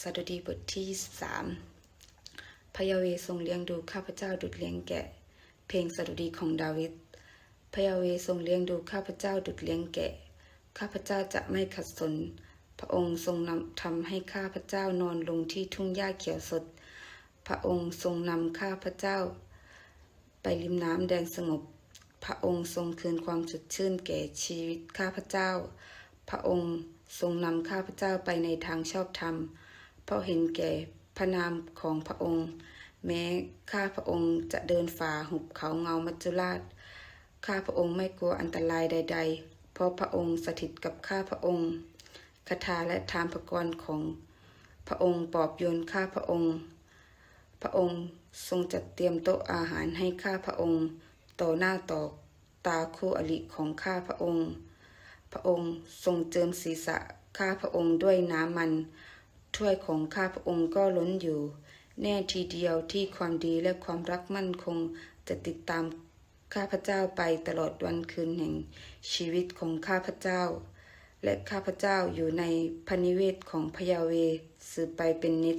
สดุดีบทที่สามพระยาเวทรงเลี้ยงดูข้าพเจ้าดุจเลี้ยงแกะ เพลงสดุดีของดาวิดพระยาเวทรงเลี้ยงดูข้าพเจ้าดุจเลี้ยงแกะ ข้าพเจ้าจะไม่ขัดสน พระองค์ทรงนำทำให้ข้าพเจ้านอนลงที่ทุ่งหญ้าเขียวสด พระองค์ทรงนำข้าพเจ้า ไปริมน้ำแดนสงบ พระองค์ทรงคืนความสดชื่นแก่ชีวิตข้าพเจ้า พระองค์ทรงนำข้าพเจ้าไปในทางชอบธรรม เพราะเห็นแก่พระนามของพระองค์ แม้ข้าพระองค์จะเดินฝ่าหุบเขาเงามัจจุราช ข้าพระองค์ไม่กลัวอันตรายใด ๆ เพราะพระองค์สถิตกับข้าพระองค์คาถาและทานพระกรของพระองค์ปอบโยนข้าพระองค์ พระองค์ทรงจัดเตรียมโต๊ะอาหารให้ข้าพระองค์ ต่อหน้าต่อตาคู่อริของข้าพระองค์ พระองค์ทรงเจิมศีรษะข้าพระองค์ด้วยน้ำมัน ถ้วยของข้าพระองค์ก็ล้นอยู่ แน่ทีเดียวที่ความดีและความรักมั่นคงจะติดตามข้าพเจ้าไปตลอดวันคืนแห่งชีวิตของข้าพเจ้า และข้าพเจ้าอยู่ในพนิเวศของพยาเวสืบไปเป็นนิจ